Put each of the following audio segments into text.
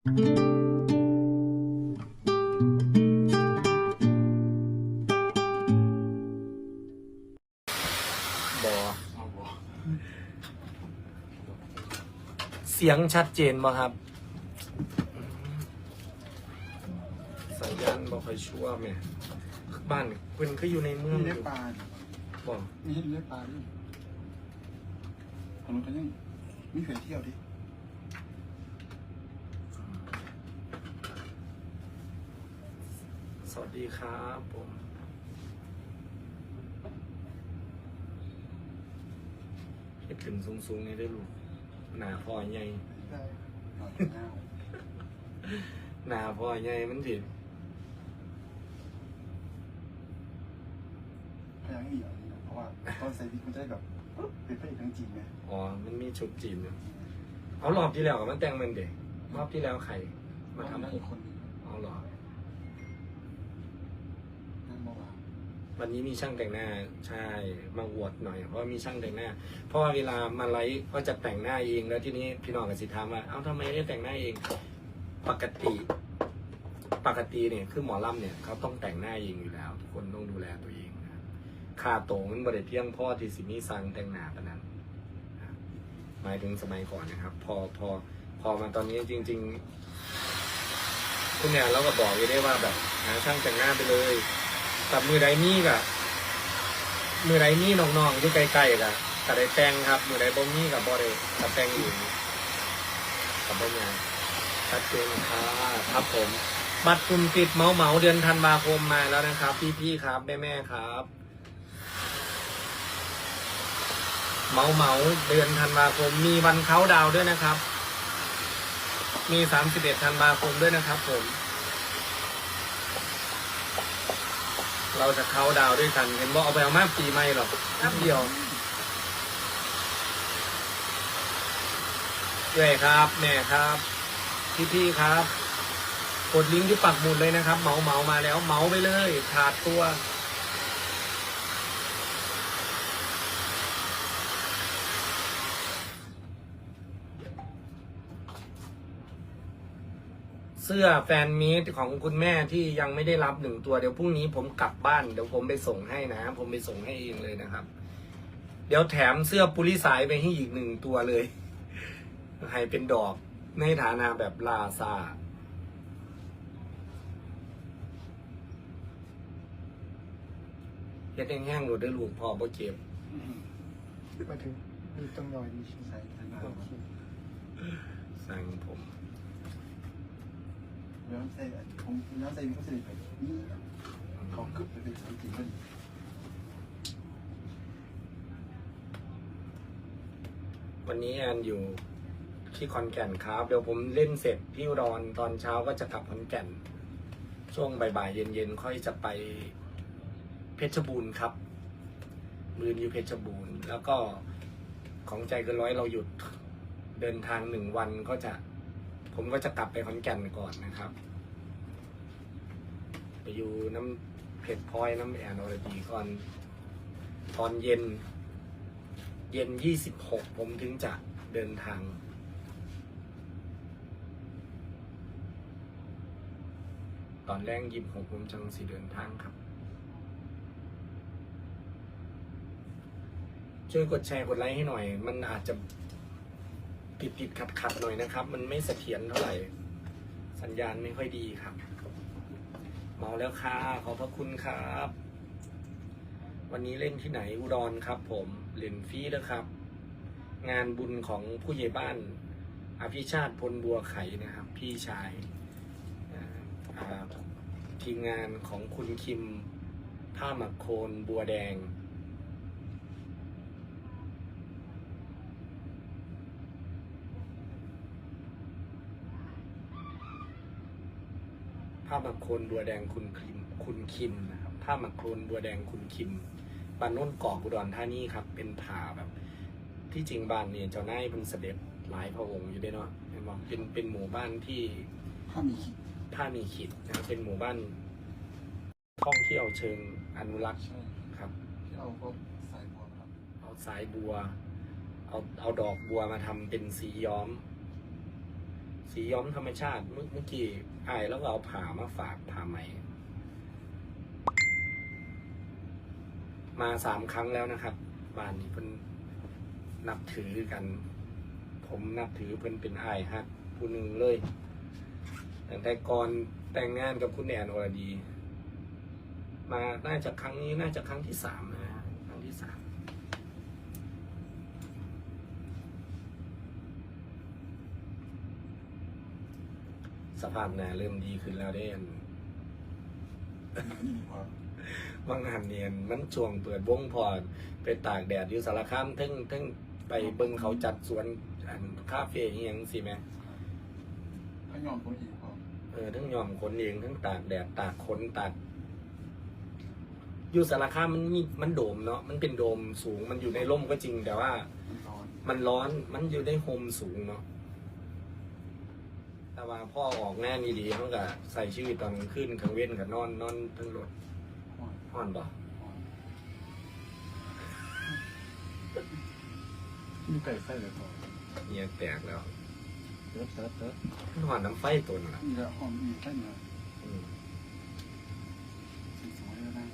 บอเสียงชัดเจนบ่ครับสัญญาณบ่ค่อยชั่วแม่บ้านเพิ่นก็อยู่ในเมืองมีอเล็บยู่ปลาบ่มีเล็บปลาด้วยของเราก็ยังมีเผื่อเที่ยวดิ สวัส ดีครับผมเฮ็ดขึ้นสูงๆนี่ได้อลูกหน้าพ่อใหญ่ได้หน่อยหน้าหน้าพ่อใหญ่มันสิพยายามให้มีอย่างนี้นะเพราะว่าตอนใส่วิกมันจะได้แบบเป็นพระเอกทั้งจริงไงอ๋อ มันมีชุดจีนอยู่เอารอบที่แล้วมันแต่งมันเด็กรอบที่แล้วใครมาทำได้อีกคนหนึง เอาเหรอ นั่นเมื่อวาน วันนี้มีช่างแต่งหน้าใช่มาอวดหน่อยเพราะมีช่างแต่งหน้า เพราะว่าเวลามาไลฟ์ก็จะแต่งหน้าเองแล้วที่นี้พี่น้องกับสิถามว่าเอ้าทำไมได้แต่งหน้าเองปกติ ปกติเนี่ยคือหมอลำเนี่ยเขาต้องแต่งหน้าเองอยู่แล้ว ทุกคนต้องดูแลตัวเองนะค่าโตวมันบริเพียงพ่อที่สิมีสั่งแต่งหน้าปนั้นหมายถึงสมัยก่อนนะครับ พอพอพอมาตอนนี้จริง ๆ คุณเนี่ยเราก็บอกเลยได้ว่าแบบหาช่างแต่งหน้าไปเลย แต่มือใดมีกะมือใดมีน้องๆอยู่ใกล้ๆกะก็ได้แตงครับ มือใดบ่มีกับบ่ได้ก็แตงอยู่กับบ่ยากชัดเจนครับครับผม บัตรกลุ่มปิดเมาเมาเดือนธันวาคมมาแล้วนะครับ พี่ๆครับแม่ๆครับเมาเมาเดือนธันวาคม มีวันเขาดาวด้วยนะครับ มี31ธันวาคมด้วยนะครับผม เราจะเขาดาวด้วยกัน เห็นบอกเอาไปเอามาปีใหม่หรอกแป๊บเดียวเอ้ยครับแม่ครับพี่พี่ครับ กดลิงก์ที่ปักหมุดเลยนะครับ เมาเมามาแล้ว เมาไปเลยขาดตัว สื้อแฟนมีตของคุณแม่ที่ยังไม่ได้รับหนึ่งตัวเดี๋ยวพรุ่งนี้ผมกลับบ้านเดี๋ยวผมไปส่งให้นะ ผมไปส่งให้เองเลยนะครับ เดี๋ยวแถมเสื้อปุริสายไปให้อีกหนึ่งตัวเลยให้เป็นดอกในฐานะแบบลาซาเฮ็ดแห้งๆหนูได้ลูกพอบ่เจ็บมาถึงมีต้องหน่อยดีใช่ไหมใส่ทั้งหน้าโอเคสั่งผม แล้วใส่ผมแล้วใส่วิกก็ใส่ไปนี่ขากึบไปเป็นทั้งจริงก็ดีวันนี้แอนอยู่ที่ขอนแก่นครับ เดี๋ยวผมเล่นเสร็จที่อุดรตอนเช้าก็จะกลับขอนแก่น ช่วงบ่ายๆเย็นๆค่อยจะไปเพชรบูรณ์ครับ มืออยู่เพชรบูรณ์ แล้วก็ของใจเกินร้อยเราหยุดเดินทางหนึ่งวันก็จะ ผมก็จะกลับไปขอนแก่นก่อนนะครับ ไปอยู่น้ำเพชรพลอยน้ำแอนอรดีก่อน ตอนเย็น เย็นยี่สิบหกผมถึงจะเดินทางตอนแรกยิบหกผมจังสีเดินทางครับ ช่วยกดแชร์กดไลค์ให้หน่อย มันอาจจะ ติดติดขัดขัดๆหน่อยนะครับ มันไม่เสถียรเท่าไหร่ สัญญาณไม่ค่อยดีครับ เมาแล้วค่ะ ขอบพระคุณครับ วันนี้เล่นที่ไหนอุดรครับ ผมเล่นฟรีนะครับ งานบุญของผู้ใหญ่บ้าน อภิชาติพลบัวไข่นะครับ พี่ชายทีมงานของคุณคิมผ้าหมักโคนบัวแดง ผ้าหมักโคนบัวแดงคุณคิมคุณคิมนะครับผ้าหมักโคนบัวแดงคุณคิมบ้านโน้นกอกอุดรธานีครับ เป็นผ่าแบบ ที่จริงบ้านเนี่ยเจ้านายเป็นเสด็จหลายพระองค์อยู่ด้วยเนาะเห็นบอกเป็นเป็นหมู่บ้านที่ถ้ามีคิดท่ามีขิดนะครับเป็นหมู่บ้านท่องเที่ยวเชิงอนุรักษ์ใช่ครับที่เอาพวกสายบอลครับเอาสายบัว เอาเอาดอกบัวมาทำเป็นสีย้อม สีย้อมธรรมชาติเมื่อเมื่อกี้ไอ้ายแล้วก็เอาผ่ามาฝากผ่าไหม มาสามครั้งแล้วนะครับ บ้านนี้เพิ่นนับถือกัน ผมนับถือเพิ่นเป็นไอ้ายฮักผู้หนึ่งเลยตั้งแต่ก่อนแต่งงานกับคุณแอนอรดี มาน่าจะครั้งนี้น่าจะครั้งที่สามนะครั้งที่สาม สภาพหนาเริ่มดีขึ้นแล้วเด้อันนี่พอบางหันเนียนมันช่วงเปิดวงพอไปตากแดดอยู่สารคามทึ่งทึ่งไปเบิ่งเขาจัดสวนอันคาเฟ่อหยังสิแหม่ถ้ายอมผมอีกพอเออทั้งยอมคนเองทั้งตากแดดตากขนตากอยู่สารคามมันมีมันโดมเนาะมันเป็นโดมสูงมันอยู่ในร่มก็จริงแต่ว่า มันร้อนมันร้อนมันอยู่ในโฮมสูงเนาะ แต่ว่าพ่อออกแน่นี่ดีเขาก็ใส่ชีวิตตอนกลางคืนกลางเว้นกับนอนนอนทั้งรถร้อนห้อนบ่ร้อนมีไก่ไส้เลยพอเนี่ยแตกแล้วเติร์ดเติร์ดเติร์ดมันหอนน้ำไฟตัวนั่นล่ะนี่แหละหอมอีกแค่เนี้ยอืมสีสวยแล้วนะ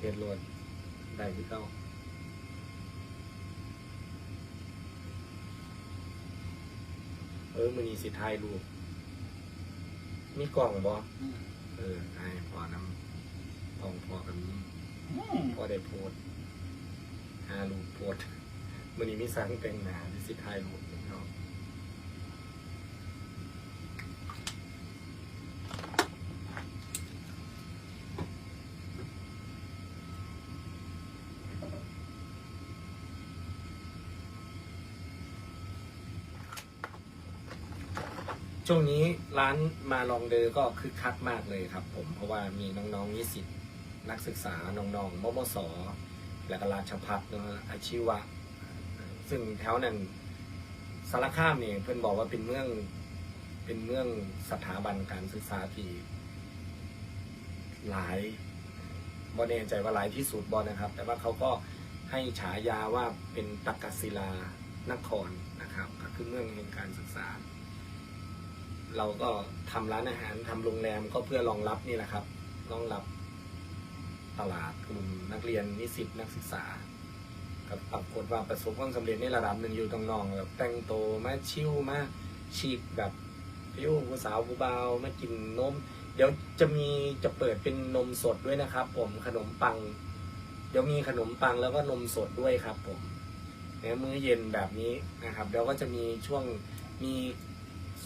เฮ็ดรถได้ที่เก้าเออมือนี้สิถ่ายรูปมีกล่องบ่อืมเออไอ้พอน้ำพองพอกันนี้อืมพอได้โพสต์หารูปโพสต์มือนี้มีสังแต่งหนาที่สิถ่ายรูปเนาะ ช่วงนี้ร้านมาลองเดอก็คึกคักมากเลยครับผมเพราะว่ามีน้องๆนิสิตนักศึกษาน้องๆมมสและก็ราชพัฒนะฮะอาชีวะ ซึ่งแถวนั้นสารคามเนี่ยเพื่อนบอกว่าเป็นเมืองเป็นเมืองสถาบันการศึกษาที่หลายบอแน่ใจว่าหลายที่สุดบอนะครับ แต่ว่าเขาก็ให้ฉายาว่าเป็นตักกศิลานครนะครับก็คือเมืองแห่งการศึกษา เราก็ทำร้านอาหารทำโรงแรมก็เพื่อรองรับนี่แหละครับรองรับตลาดกลุ่มนักเรียนนิสิตนักศึกษากับปรากฏว่าประสบความสำเร็จในระดับหนึ่งอยู่ตรงนองแบบแต่งโตมาชิวมาฉีกแบบพิ้ผู้สาวผู้เบามากินนม เดี๋ยวจะมีจะเปิดเป็นนมสดด้วยนะครับ ผมขนมปัง เดี๋ยวมีขนมปังแล้วก็นมสดด้วยครับ ผมเนี่ยมื้อเย็นแบบนี้นะครับเดี๋ยวก็จะมีช่วงมี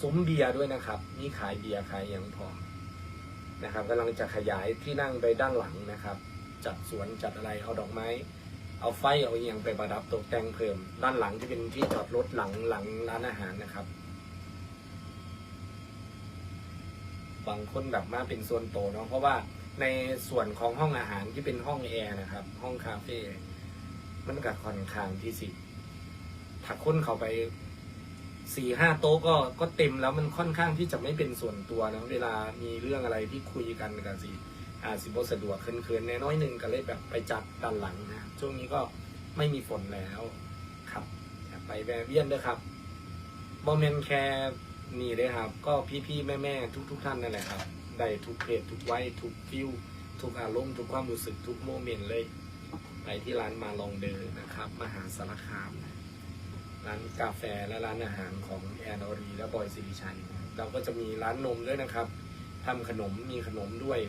ซุ้มเบียร์ด้วยนะครับ มีขายเบียร์ขายอย่างพร้อมนะครับกำลังจะขยายที่นั่งไปด้านหลังนะครับ จัดสวนจัดอะไรเอาดอกไม้ เอาไฟเอาอย่างไปประดับตกแต่งเพิ่ม ด้านหลังจะเป็นที่จอดรถหลังหลังร้านอาหารนะครับบางคนแบบมาเป็นส่วนโตเนาะเพราะว่าในส่วนของห้องอาหารที่เป็นห้องแอร์นะครับ ห้องคาเฟ่มันก็ค่อนข้างที่สิถ้าคนเข้าไป สี่ห้าโต๊ะก็ก็เต็มแล้วมันค่อนข้างที่จะไม่เป็นส่วนตัวนะเวลามีเรื่องอะไรที่คุยกันกันสิอาสิบสะดวกเคินๆแน่น้อยหนึ่งก็เลยแบบไปจัดด้านหลังนะช่วงนี้ก็ไม่มีฝนแล้วครับไปแวะเวียนด้วยครับบอมเมนแคร์นี่เลยครับ ก็พี่ๆแม่ๆทุกๆท่านนั่นแหละครับได้ทุกเพศทุกวัยทุกฟิลทุกอารมณ์ทุกความรู้สึกทุกโมเมนต์เลย ไปที่ร้านมาลองเดินนะครับ มหาสารคามนะ ร้านกาแฟและร้านอาหารของแอนอรีและบอยสิริชัยนเราก็จะมีร้านนมด้วยนะครับทำขนมมีขนมด้วย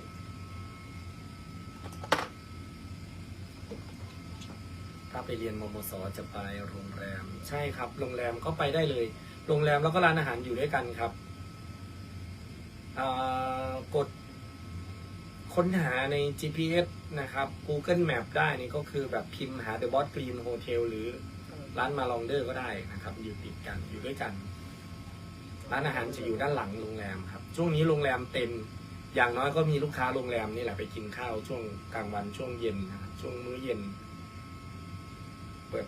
ถ้าไปเรียนมมสจะไปโรงแรม ใช่ครับ โรงแรมก็ไปได้เลย โรงแรมแล้วก็ร้านอาหารอยู่ด้วยกันครับกดค้นหาใน GPS นะครับ Google Map ได้นี่ก็คือแบบพิมพ์หา The Boss Green Hotel หรือ ร้านมาลองเดอร์ก็ได้นะครับ อยู่ติดกันอยู่ด้วยกันร้านอาหารจะอยู่ด้านหลังโรงแรมครับ ช่วงนี้โรงแรมเต็ม อย่างน้อยก็มีลูกค้าโรงแรมนี่แหละไปกินข้าวช่วงกลางวันช่วงเย็นนะครับช่วงมื้อเย็น เปิด